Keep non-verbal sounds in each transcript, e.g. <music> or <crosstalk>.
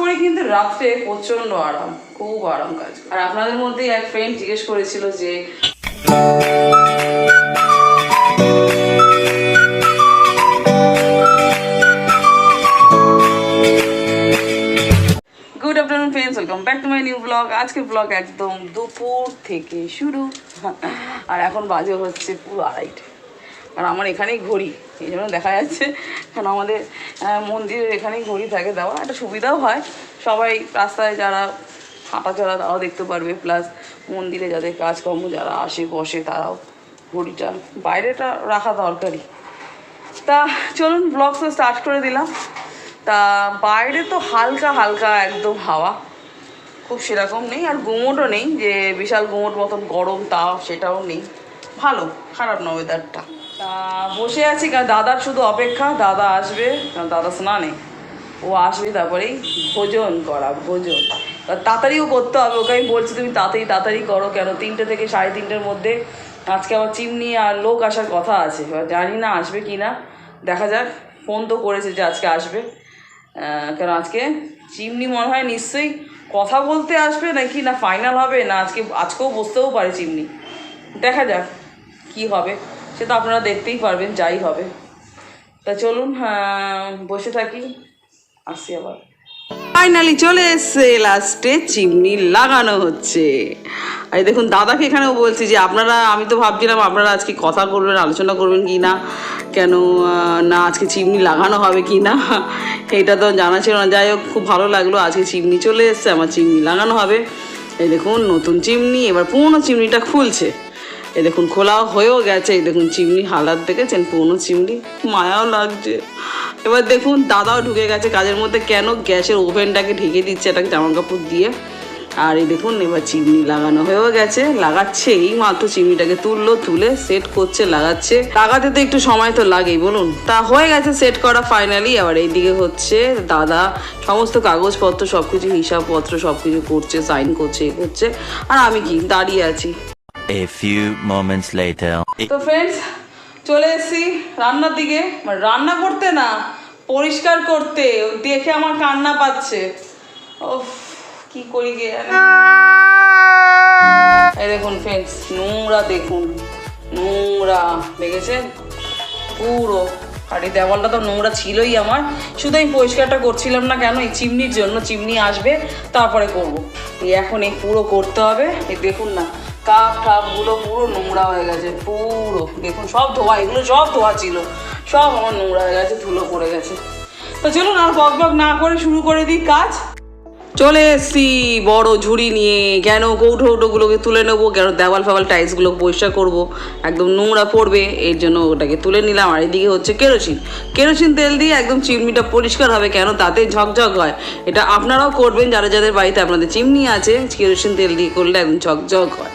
করে কিন্তু রাত্রে প্রচণ্ড আরাম, খুব আরাম কাজ আর আপনাদের মধ্যে এক ফ্রেন্ড জিজ্ঞেস করেছিল যে good afternoon friends welcome back to new blog আজকের ব্লগ একদম দুপুর থেকে শুরু। আর এখন বাজে হচ্ছে পুরো আড়াইটে। আর আমার এখানেই ঘড়ি, এই জন্য দেখা যাচ্ছে কারণ আমাদের মন্দিরের এখানেই ঘড়ি থাকে দেওয়া। একটা সুবিধাও হয়, সবাই রাস্তায় যারা হাঁটা চলা তারাও দেখতে পারবে প্লাস মন্দিরে যাদের কাজকর্ম যারা আসে, বসে তারাও ঘড়িটা, বাইরেটা রাখা দরকারি। তা চলুন ব্লগ তো স্টার্ট করে দিলাম। তা বাইরে তো হালকা হালকা একদম হাওয়া, খুব সেরকম নেই, আর গুমোটও নেই, যে বিশাল গুমোট মতন গরম তাও সেটাও নেই। ভালো, খারাপ না ওয়েদারটা তা বসে আছি, কারণ দাদার শুধু অপেক্ষা, দাদা আসবে, কারণ দাদা স্নানে। ও আসবে তারপরেই ভোজন করা, ভোজন। তাড়াতাড়িও করতে হবে, ওকে আমি বলছি তুমি তাড়াতাড়ি তাড়াতাড়ি করো, কেন তিনটে থেকে সাড়ে তিনটের মধ্যে আজকে আবার চিমনি আর লোক আসার কথা আছে। এবার জানি না আসবে কি না, দেখা যাক, ফোন তো করেছে যে আজকে আসবে। কারণ আজকে চিমনি মনে হয় নিশ্চয়ই কথা বলতে আসবে নাকি না ফাইনাল হবে, না আজকে, আজকেও বসতেও পারে চিমনি। দেখা যাক কি হবে। সেটা আপনারা দেখতেই পারবেন, যাই হবে। তা চলুন বসে থাকি, আসি আবার। ফাইনালি চলে এসছে, লাস্টে চিমনি লাগানো হচ্ছে। আর দেখুন, দাদাকে এখানেও বলছি যে, আপনারা, আমি তো ভাবছিলাম আপনারা আজকে কথা করবেন, আলোচনা করবেন কি না, কেন না আজকে চিমনি লাগানো হবে কি না, এটা তো জানা ছিল না। যাই হোক, খুব ভালো লাগল, আজকে চিমনি চলে এসছে, আমার চিমনি লাগানো হবে। এই দেখুন, নতুন চিমনি, এবার পুরনো চিমনিটা খুলছে। এই দেখুন, খোলাও হয়েও গেছে, এই দেখুন চিমনি হালাত দেখেছেন? পুরনো চিমনি। মায়াও লাগছে। এবার দেখুন, দাদাও ঢুকে গেছে কাজের মধ্যে। কেন গ্যাসের ওভেনটাকে ঢেকে দিচ্ছে একটা জামা কাপড় দিয়ে? আর এই দেখুন, এবার চিমনি লাগানো হয়েও গেছে। লাগাচ্ছে এই মাত্র চিমনিটাকে তুললো, তুলে সেট করছে, লাগাচ্ছে। লাগাতে তো একটু সময় তো লাগেই, বলুন। তা হয়ে গেছে সেট করা ফাইনালি আবার এইদিকে হচ্ছে দাদা, সমস্ত কাগজপত্র সব কিছু হিসাবপত্র সব কিছু করছে সাইন করছে, এ করছে। আর আমি কি? দাঁড়িয়ে আছি। A few moments later. তো ফ্রেন্ডস চলে এসেছি রান্নার দিকে। মানে রান্না করতে না, পরিষ্কার করতে। দেখে আমার কান্না পাচ্ছে। ও কি করি গে। এই দেখুন ফ্রেন্ডস নোংরা দেখুন। নোংরা, দেখেছেন? পুরো। আর এই দেওয়ালটা তো নোংরা ছিলই আমার। শুধু আমি পরিষ্কারটা করছিলাম না কেন, এই চিমনির জন্য, চিমনি আসবে, তারপরে করব। এই এখন এই পুরো করতে হবে। এই দেখুন না কাপ টাপগুলো পুরো নোংরা হয়ে গেছে, পুরো। দেখুন, সব ধোয়া, এগুলো সব ধোয়া ছিল। সব আমার নোংরা হয়ে গেছে, ধুলো পড়ে গেছে। তো চলুন আর বক বক না করে শুরু করে দিই কাজ। চলে এসছি বড় ঝুড়ি নিয়ে। কেন কৌটো কৌটোগুলোকে তুলে নেব? কেন দেওয়াল ফেওয়াল টাইলসগুলো পরিষ্কার করব? একদম নোংরা পড়বে, এর জন্য ওটাকে তুলে নিলাম। আর এদিকে হচ্ছে কেরোসিন। কেরোসিন তেল দিয়ে একদম চিমনিটা পরিষ্কার হবে, কেন তাতে ঝকঝক হয়? এটা আপনারাও করবেন, যারা যাদের বাড়িতে আপনাদের চিমনি আছে, কেরোসিন তেল দিয়ে করলে একদম ঝকঝক হয়।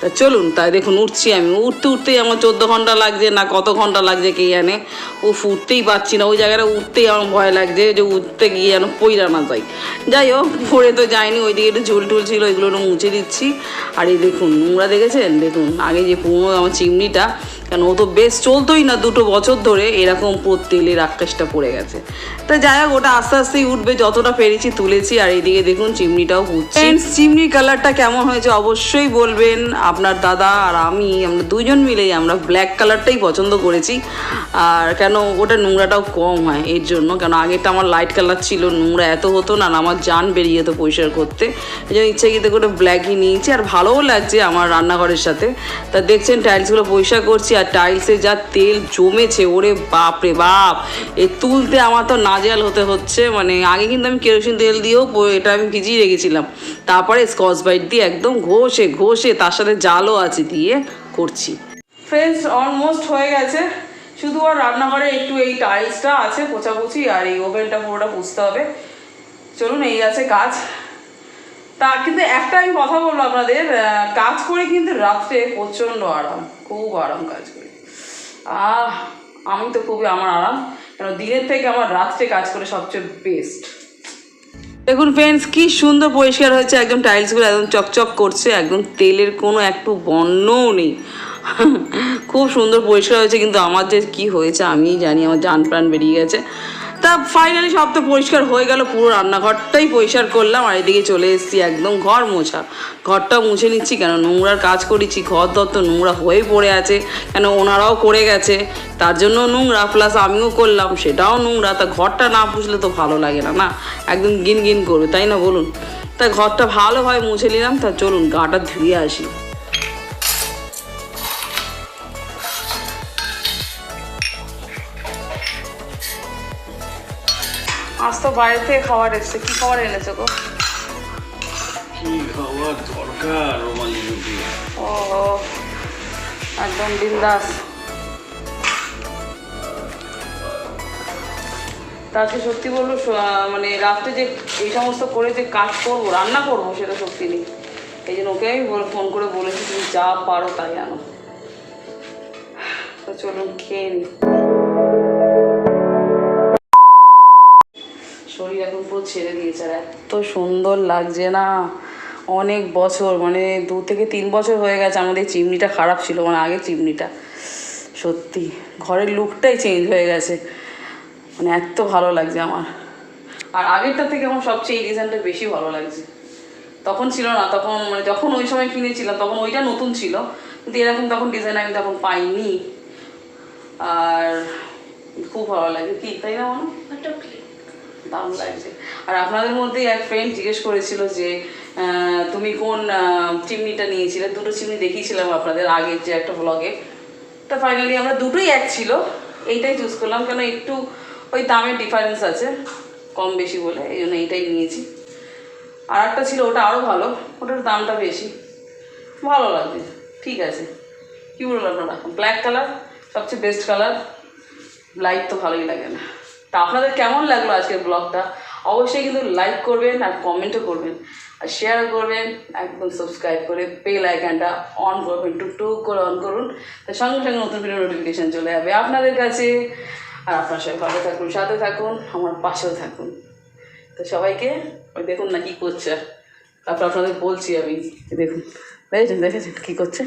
তা চলুন তাই দেখুন উঠছি আমি। উঠতে উঠতেই আমার চোদ্দ ঘণ্টা লাগছে না কত ঘণ্টা লাগছে কে জানে। ও উঠতেই পারছি না। ওই জায়গাটা উঠতেই আমার ভয় লাগছে যে উঠতে গিয়ে যেন পইরা না যাই। যাই হোক পড়ে তো যায়নি ওইদিকে একটু ঝুল টুল ছিল ওইগুলো একটু মুছে দিচ্ছি। আর এই দেখুন নোংরা দেখেছেন? দেখুন আগে যে পুরনো আমার চিমনিটা কারণ ও তো বেশ চলতোই না দুটো বছর ধরে এরকম তেলের আকাশটা পড়ে গেছে। তা যাই হোক ওটা আস্তে আস্তেই উঠবে যতটা পেরেছি তুলেছি। আর এইদিকে দেখুন চিমনিটাও পুড়ছে। চিমনির কালারটা কেমন হয়েছে অবশ্যই বলবেন। আপনার দাদা আর আমি, আমরা দুজন মিলেই আমরা ব্ল্যাক কালারটাই পছন্দ করেছি। আর কেন ওটা নোংরাটাও কম হয়, এর জন্য। কেন আগেরটা আমার লাইট কালার ছিল, নোংরা এত হতো না আমার জান বেরিয়ে যেত পরিষ্কার করতে। এই জন্য ইচ্ছাকৃত করে ব্ল্যাকই নিয়েছি, আর ভালোও লাগছে আমার রান্নাঘরের সাথে। তা দেখছেন টাইলসগুলো পরিষ্কার করছি, আর টাইলসে যা তেল জমেছে, ওরে বাপ রে বাপ! এ তুলতে আমার তো নাজেহাল হতে হচ্ছে মানে আগে কিন্তু আমি কেরোসিন তেল দিয়েও এটা আমি ভিজিয়ে রেখেছিলাম। তারপরে স্কচ বাইট দিয়ে একদম ঘষে ঘষে, তার সাথে জালও আছে দিয়ে করছি। ফ্রেন্ডস অলমোস্ট হয়ে গেছে। শুধু আর রান্নাঘরে একটু এই টাইলসটা আছে পোছাপুছি আর এই ওভেনটা পুরোটা পুষতে হবে। চলুন, এই আছে কাজ। তা কিন্তু একটা আমি কথা বলব আপনাদের কাজ করে কিন্তু রাত্রে প্রচণ্ড আরাম, খুব আরাম কাজ করে। আহ, আমি তো খুবই, আমার আরাম। কেন, দিনের থেকে আমার রাত্রে কাজ করে সবচেয়ে বেস্ট দেখুন ফ্রেন্ডস কি সুন্দর পরিষ্কার হয়েছে। একদম টাইলসগুলো একদম চকচক করছে, একদম তেলের কোনো একটু বর্ণও নেই। <laughs> খুব সুন্দর পরিষ্কার হয়েছে, কিন্তু আমার যে কি হয়েছে আমি জানি, আমার জান প্রাণ বেরিয়ে গেছে। তা ফাইনালি সব তো পরিষ্কার হয়ে গেল, পুরো রান্নাঘরটাই পরিষ্কার করলাম, আর এদিকে চলে এসেছি একদম ঘর মোছা। ঘরটা মুছে নিচ্ছি, কেন নোংরার কাজ করেছি, ঘর দর তো নোংরা হয়ে পড়ে আছে, কেন ওনারাও করে গেছে, তার জন্য নোংরা প্লাস আমিও করলাম, সেটাও নোংরা, তা ঘরটা না পুষলে তো ভালো লাগে না না? একদম গিন গিন করবে, তাই না বলুন? তা ঘরটা ভালোভাবে মুছে নিলাম, তা চলুন, গাটা ধুয়ে আসি। তো বাইরে থেকে খাবার এসছে। কি খাবার এনেছো গো? কি খাওয়ার দরকার রোমালি রুটি? ও একদম বিন্দাস। তাকে সত্যি বলব মানে রাত্রে যে এই সমস্ত করে যে কাজ করব রান্না করব সেটা সত্যি নেই। এই জন্য ওকে আমি ফোন করে বলেছি তুমি যা পারো তাই আনো। তো চলুন খেয়ে নি। শরীর এখন পুরো ছেড়ে দিয়েছে আর এত সুন্দর লাগছে না। অনেক বছর মানে দু থেকে তিন বছর হয়ে গেছে আমাদের চিমনিটা খারাপ ছিল মানে আগে চিমনিটা। সত্যি, ঘরের লুকটাই চেঞ্জ হয়ে গেছে। মানে এত ভালো লাগছে আমার। আর আগেরটা থেকে আমার সবচেয়ে এই ডিজাইনটা বেশি ভালো লাগছে। তখন ছিল না, তখন মানে যখন ওই সময় কিনেছিলাম, তখন ওইটা নতুন ছিল। কিন্তু এরকম তখন ডিজাইন আমি তখন পাইনি। আর খুব ভালো লাগে। কি, তাই না, মনে? দারুণ লাগছে। আর আপনাদের মধ্যেই এক ফ্রেন্ড জিজ্ঞেস করেছিল যে তুমি কোন চিমনিটা নিয়েছিলে? দুটো চিমনি দেখিয়েছিলাম আপনাদের আগের যে একটা ব্লগে তা ফাইনালি আমরা দুটোই এক ছিল। এইটাই চুজ করলাম, কেন একটু ওই দামের ডিফারেন্স আছে, কম বেশি বলে, এই জন্য এইটাই নিয়েছি। আর একটা ছিল, ওটা আরও ভালো, ওটার দামটা বেশি। ভালো লাগছে, ঠিক আছে। কী বলুন আপনারা? ব্ল্যাক কালার সবচেয়ে বেস্ট কালার লাইট তো ভালোই লাগে না। তা আপনাদের কেমন লাগল আজকের ব্লগটা? অবশ্যই কিন্তু লাইক করবেন আর কমেন্টও করবেন। আর শেয়ার করবেন একদম সাবস্ক্রাইব করে বেল আইকনটা অন করবেন টুকটুক করে অন করুন। তার সঙ্গে সঙ্গে নতুন ভিডিও নোটিফিকেশান চলে যাবে আপনাদের কাছে। আর আপনার সবাই ভালো থাকুন সাথে থাকুন আমার পাশেও থাকুন। তো সবাইকে ওই দেখুন না কী করছে। তারপর আপনাদের বলছি আমি দেখুন দেখেছেন দেখেছেন কী করছে?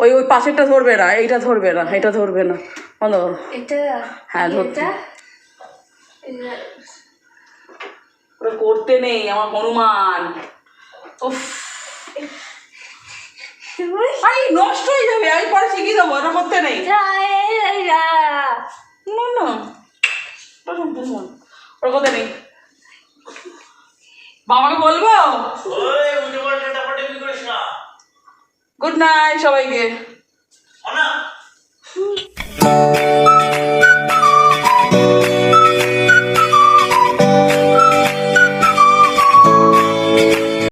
ওই ওই পাশেরটা ধরবে না এইটা ধরবে না এটা ধরবে না। বন্ধ এটা হ্যাঁ, ধরতে। ওটা করতে নেই আমার হনুমান। উফ। আই নষ্ট হয়ে যাবে আমি পরে শিখিয়ে দেবো ওটা করতে নেই। না ওটা করতে নেই। বাবাকে বলব? গুড নাইট সবাইকে।